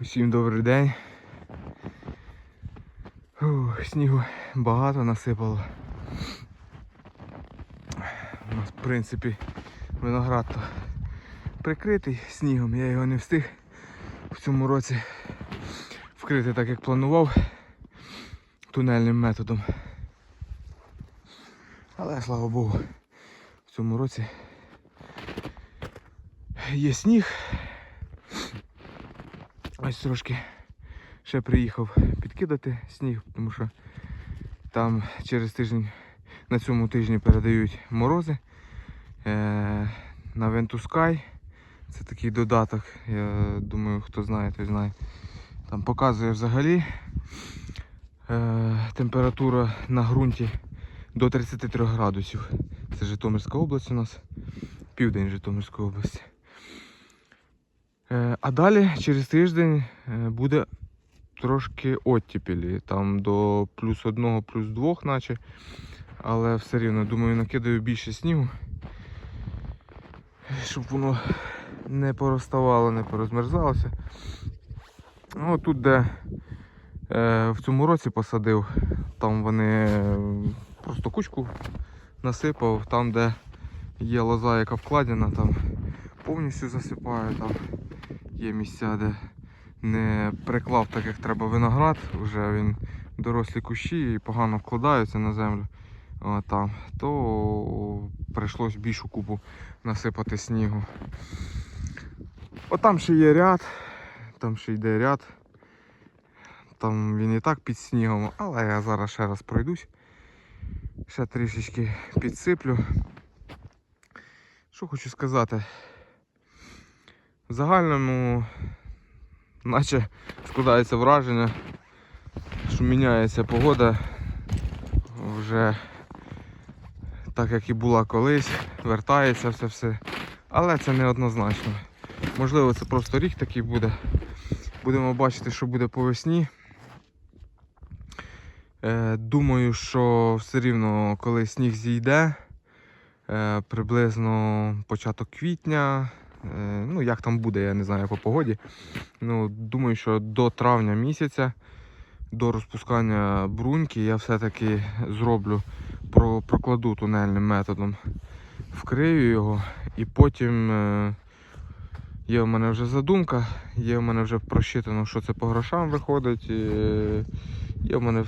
Усім добрий день. Фух, снігу багато насипало. У нас в принципі виноград то прикритий снігом, я його не встиг в цьому році вкрити так як планував тунельним методом. Але слава Богу, в цьому році є сніг. Ось трошки ще приїхав підкидати сніг, тому що там через тиждень на цьому тижні передають морози е, на Ventusky. Це такий додаток. Я думаю, хто знає, той знає. Там показує взагалі е, температура на ґрунті до 33 градусів. Це Житомирська область у нас, південь Житомирської області. Е, А далі через тиждень е, буде трошки оттепілі, там до плюс одного, плюс двох, наче. Але все рівно, думаю, накидаю більше снігу, щоб воно не пороставало, не порозмерзалося. Ну, тут, де е, в цьому році посадив, там вони е, просто кучку насипав, там, де є лоза, яка вкладена, там повністю засипаю. Там є місця, де не приклав так, як треба виноград, вже він дорослі кущі і погано вкладаються на землю. О, там, то прийшлось більшу купу насипати снігу. От там ще є ряд, там ще йде ряд. Там він і так під снігом, але я зараз ще раз пройдусь. Ще трішечки підсиплю. Що хочу сказати? В загальному, наче складається враження, що міняється погода вже так як і була колись, вертається все все. Але це не однозначно. Можливо, це просто рік такий буде. Будемо бачити, що буде по весні. Е, Думаю, що все рівно, коли сніг зійде, е, приблизно початок квітня. Е, Ну, як там буде, я не знаю по погоді. Ну, думаю, що до травня місяця, до розпускання бруньки, я все-таки зроблю, прокладу тунельним методом, вкрию його і потім е, є в мене вже задумка, є в мене вже просчитано, що це по грошам виходить. е, Є в мене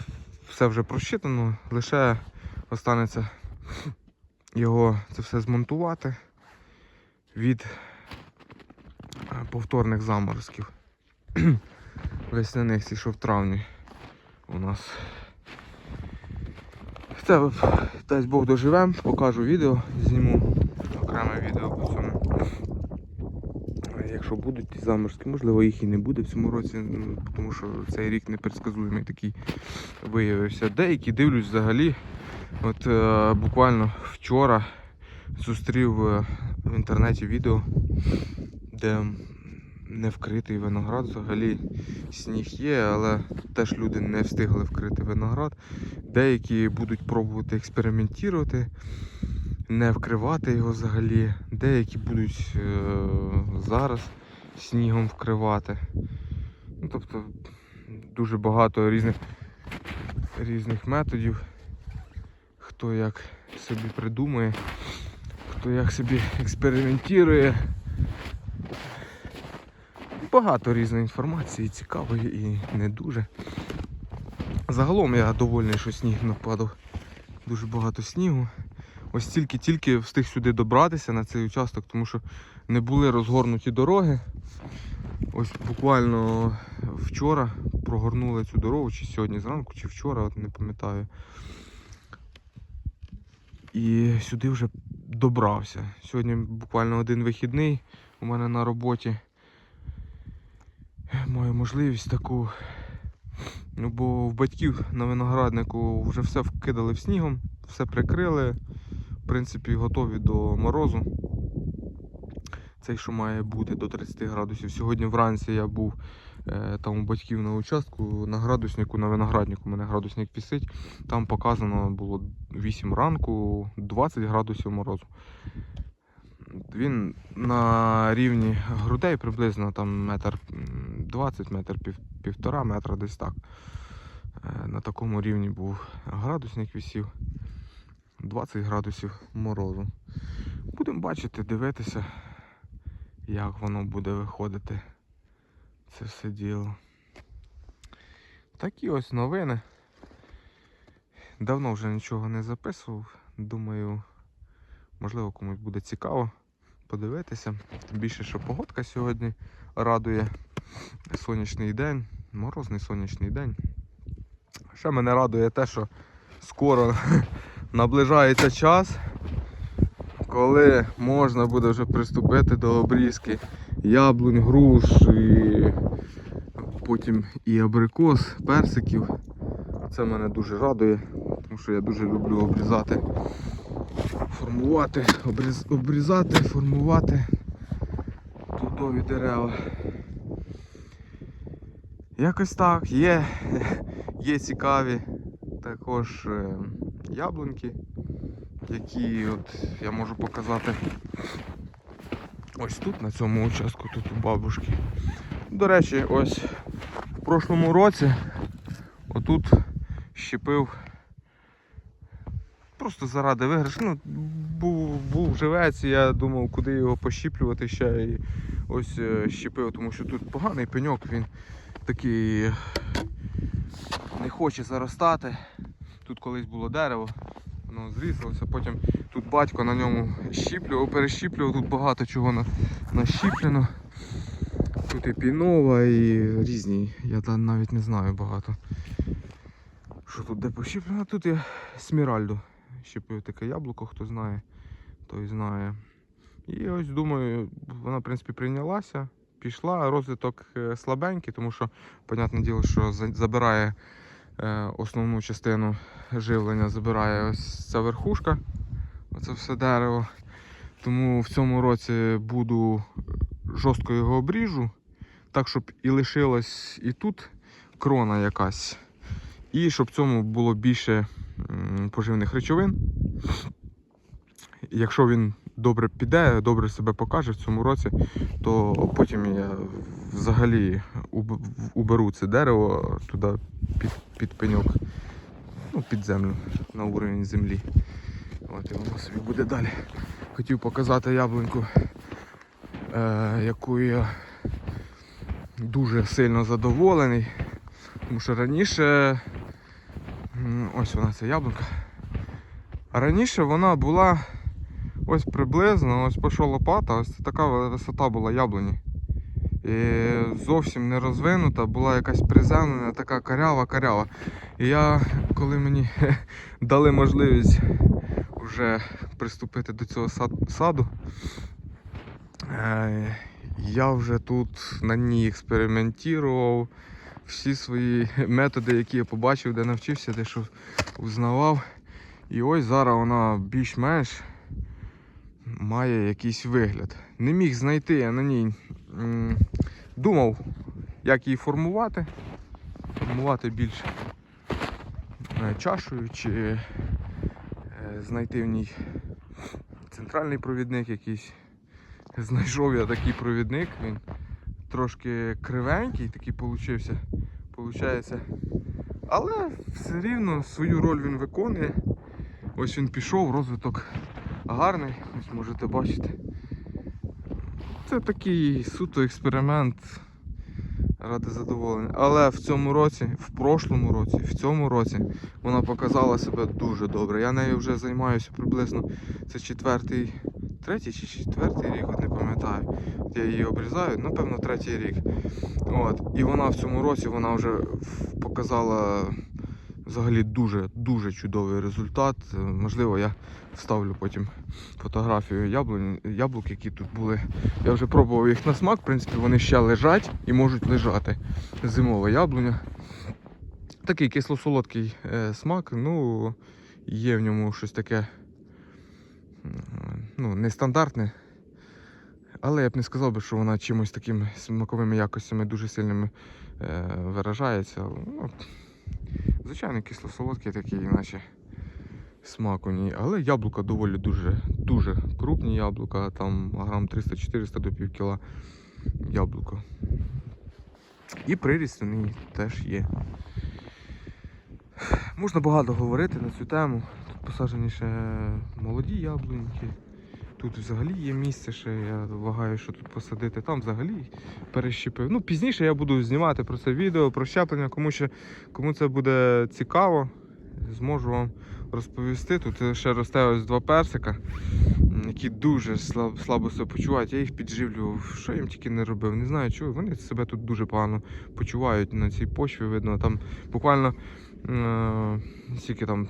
все вже просчитано, лише останеться його це все змонтувати від повторних заморозків. Весняних, ці, що в травні у нас. Це дасть Бог доживем, покажу відео, зніму окреме відео по цьому. Якщо будуть ті заморозки, можливо їх і не буде в цьому році, тому що цей рік непредсказуємий такий виявився. Деякі дивлюсь взагалі. От е, буквально вчора зустрів е, в інтернеті відео, де не вкритий виноград. Взагалі сніг є, але теж люди не встигли вкрити виноград. Деякі будуть пробувати експериментувати, не вкривати його взагалі. Деякі будуть е, зараз снігом вкривати. Ну, тобто дуже багато різних, різних методів. Хто як собі придумує, хто як собі експериментує. Багато різної інформації, цікавої і не дуже. Загалом я довольний, що сніг нападав. Дуже багато снігу. Ось тільки-тільки встиг сюди добратися на цей участок, тому що не були розгорнуті дороги. Ось буквально вчора прогорнули цю дорогу, чи сьогодні зранку, чи вчора, от не пам'ятаю. І сюди вже добрався. Сьогодні буквально один вихідний у мене на роботі. Маю можливість таку. Ну, бо в батьків на винограднику вже все вкидали в снігом, все прикрили. В принципі, готові до морозу. Цей, що має бути до 30 градусів. Сьогодні вранці я був е, там у батьків на участку на градуснику, на винограднику, у мене градусник висить. Там показано було 8 ранку, 20 градусів морозу. Він на рівні грудей приблизно там метр 20 метр, пів, півтора метра десь так. Е, На такому рівні був градусник висів. 20 градусів морозу. Будемо бачити, дивитися, як воно буде виходити. Це все діло. Такі ось новини. Давно вже нічого не записував. Думаю, можливо, комусь буде цікаво подивитися. Тим більше, що погодка сьогодні радує. Сонячний день, морозний сонячний день. Ще мене радує те, що скоро наближається час, коли можна буде вже приступити до обрізки яблунь, груш, і потім і абрикос, персиків. Це мене дуже радує, тому що я дуже люблю обрізати, формувати, обріз, обрізати, формувати плодові дерева. Якось так, є, є цікаві також е, яблуньки, які от я можу показати ось тут, на цьому участку, тут у бабушки. До речі, ось в прошлому році отут щепив просто заради виграшу. Ну, був, був живець, і я думав, куди його пощіплювати ще. І ось е, щепив, тому що тут поганий пеньок, він такий не хоче заростати. Тут колись було дерево, воно зрізалося, потім тут батько на ньому щіплював, перещіплював, тут багато чого на, нащіплено. Тут і пінова, і різні, я навіть не знаю багато. Що тут де пощіплено? Тут є сміральду. Щепив таке яблуко, хто знає, той знає. І ось думаю, вона в принципі прийнялася, пішла. Розвиток е, слабенький, тому що, понятне діло, що забирає е, основну частину живлення, забирає ось ця верхушка, оце все дерево. Тому в цьому році буду жорстко його обріжу, так, щоб і лишилась і тут крона якась. І щоб в цьому було більше поживних речовин. Якщо він добре піде, добре себе покаже в цьому році, то потім я взагалі уберу це дерево туди під, під пеньок, ну, під землю, на уровень землі. От і воно собі буде далі. Хотів показати яблуньку, е, яку я дуже сильно задоволений. Тому що раніше ось вона ця яблунка. А раніше вона була ось приблизно, ось пішла лопата, ось така висота була яблуні. І зовсім не розвинута, була якась приземлена, така карява-карява. І я, коли мені дали можливість вже приступити до цього саду, е, я вже тут на ній експериментував всі свої методи, які я побачив, де навчився, де що узнавав. І ось зараз вона більш-менш має якийсь вигляд. Не міг знайти я на ній. Думав, як її формувати. Формувати більш е, чашею чи е, знайти в ній центральний провідник якийсь. Знайшов я такий провідник, він трошки кривенький, такий получився. Получається. Але все рівно свою роль він виконує. Ось він пішов, розвиток гарний, ось можете бачити. Це такий суто експеримент ради задоволення. Але в цьому році, в прошлому році, в цьому році вона показала себе дуже добре. Я нею вже займаюся приблизно це четвертий, третій чи четвертий рік, от не пам'ятаю. Я її обрізаю, напевно, третій рік. От. І вона в цьому році вона вже показала взагалі дуже дуже чудовий результат. Е, Можливо, я вставлю потім фотографію яблунь, яблук, які тут були. Я вже пробував їх на смак, в принципі, вони ще лежать і можуть лежати. Зимова яблуня. Такий кисло-солодкий е, смак, ну є в ньому щось таке ну, нестандартне. Але я б не сказав би, що вона чимось такими смаковими якостями дуже сильними е, виражається. Ну, звичайно, кисло-солодкий такий, наче смак у ній. Але яблука доволі дуже, дуже крупні яблука, там грам 300-400 до пів кіла яблука. І приріст у неї теж є. Можна багато говорити на цю тему. Тут посаджені ще молоді яблуньки. Тут взагалі є місце, ще я вагаю, що тут посадити. Там взагалі перещепив. Ну, пізніше я буду знімати про це відео, про щеплення. Кому, ще, кому це буде цікаво, зможу вам розповісти. Тут ще росте ось два персика, які дуже слаб, слабо себе почувають. Я їх підживлював, що їм тільки не робив. Не знаю чого. Вони себе тут дуже погано почувають на цій почві. Видно, там буквально е, скільки там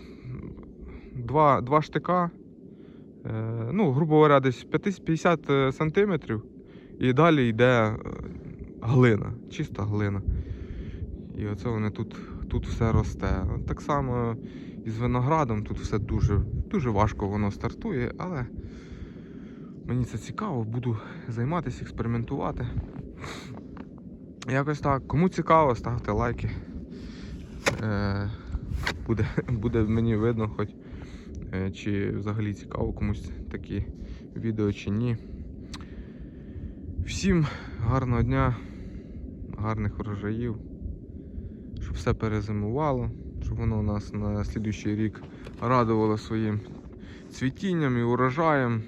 два, два штика. Е, ну, грубо говоря, десь 50 50 е, сантиметрів. І далі йде е, глина, чиста глина. І оце вони тут, тут все росте. Так само і з виноградом тут все дуже, дуже важко воно стартує, але мені це цікаво, буду займатися, експериментувати. Якось так. Кому цікаво, ставте лайки. Буде, буде мені видно, хоч чи взагалі цікаво комусь такі відео чи ні. Всім гарного дня, гарних врожаїв, щоб все перезимувало, щоб воно нас на слідуючий рік радувало своїм цвітінням і урожаєм.